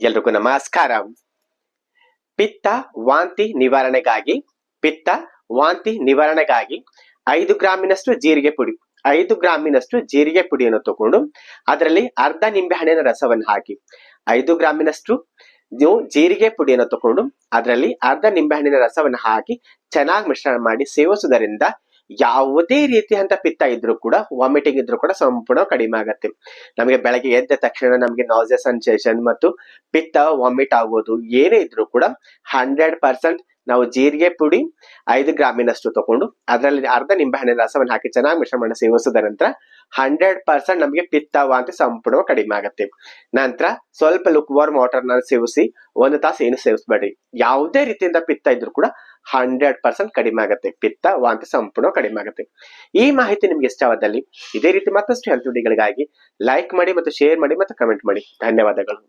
ಎಲ್ರಿಗೂ ನಮಸ್ಕಾರ. ಪಿತ್ತ ವಾಂತಿ ನಿವಾರಣೆಗಾಗಿ, ಪಿತ್ತ ವಾಂತಿ ನಿವಾರಣೆಗಾಗಿ ಐದು ಗ್ರಾಮಿನಷ್ಟು ಜೀರಿಗೆ ಪುಡಿ, ಐದು ಗ್ರಾಮಿನಷ್ಟು ಜೀರಿಗೆ ಪುಡಿಯನ್ನು ತಗೊಂಡು ಅದರಲ್ಲಿ ಅರ್ಧ ನಿಂಬೆಹಣ್ಣಿನ ರಸವನ್ನು ಹಾಕಿ, ಐದು ಗ್ರಾಮಿನಷ್ಟು ನೀವು ಜೀರಿಗೆ ಪುಡಿಯನ್ನು ತಗೊಂಡು ಅದರಲ್ಲಿ ಅರ್ಧ ನಿಂಬೆಹಣ್ಣಿನ ರಸವನ್ನು ಹಾಕಿ ಚೆನ್ನಾಗಿ ಮಿಶ್ರಣ ಮಾಡಿ ಸೇವಿಸುವುದರಿಂದ ಯಾವುದೇ ರೀತಿಯಂತ ಪಿತ್ತ ಇದ್ರೂ ಕೂಡ ವಾಮಿಟಿಂಗ್ ಇದ್ರೂ ಕೂಡ ಸಂಪೂರ್ಣ ಕಡಿಮೆ ಆಗತ್ತೆ. ನಮಗೆ ಬೆಳಗ್ಗೆ ಎದ್ದ ತಕ್ಷಣ ನಮಗೆ ನಾಸಿಯಾ ಸೆನ್ಸೇಷನ್ ಮತ್ತು ಪಿತ್ತ ವಾಮಿಟ್ ಆಗೋದು ಏನೇ ಇದ್ರೂ ಕೂಡ ಹಂಡ್ರೆಡ್ ಪರ್ಸೆಂಟ್ ನಾವು ಜೀರಿಗೆ ಪುಡಿ ಐದು ಗ್ರಾಮಿನಷ್ಟು ತಗೊಂಡು, ಅದರಲ್ಲಿ ಅರ್ಧ ನಿಂಬೆಹಣ್ಣಿನ ರಸವನ್ನು ಹಾಕಿ ಚೆನ್ನಾಗಿ ಮಿಶ್ರಣ ಮಾಡಿ ಸೇವಿಸಿದ ನಂತರ ಹಂಡ್ರೆಡ್ ಪರ್ಸೆಂಟ್ ನಮಗೆ ವಾಂತಿ ಸಂಪೂರ್ಣ ಕಡಿಮೆ ಆಗುತ್ತೆ. ನಂತರ ಸ್ವಲ್ಪ ಲುಕ್ ವಾರ್ಮ್ ವಾಟರ್ನ ಸೇವಿಸಿ ಒಂದು ತಾಸು ಏನು ಸೇವಿಸಬೇಡಿ ಯಾವುದೇ ರೀತಿಯಿಂದ ಪಿತ್ತ ಇದ್ರೂ ಕೂಡ ಹಂಡ್ರೆಡ್ ಪರ್ಸೆಂಟ್ ಕಡಿಮೆ ಆಗುತ್ತೆ. ಪಿತ್ತ ವಾಂತಿ ಸಂಪೂರ್ಣ ಕಡಿಮೆ ಆಗುತ್ತೆ. ಈ ಮಾಹಿತಿ ನಿಮ್ಗೆ ಇಷ್ಟವಾದಲ್ಲಿ ಇದೇ ರೀತಿ ಮತ್ತಷ್ಟು ಹೆಲ್ತ್ ವಿಡಿಯೋಗಳಿಗಾಗಿ ಲೈಕ್ ಮಾಡಿ ಮತ್ತು ಶೇರ್ ಮಾಡಿ ಮತ್ತು ಕಮೆಂಟ್ ಮಾಡಿ. ಧನ್ಯವಾದಗಳು.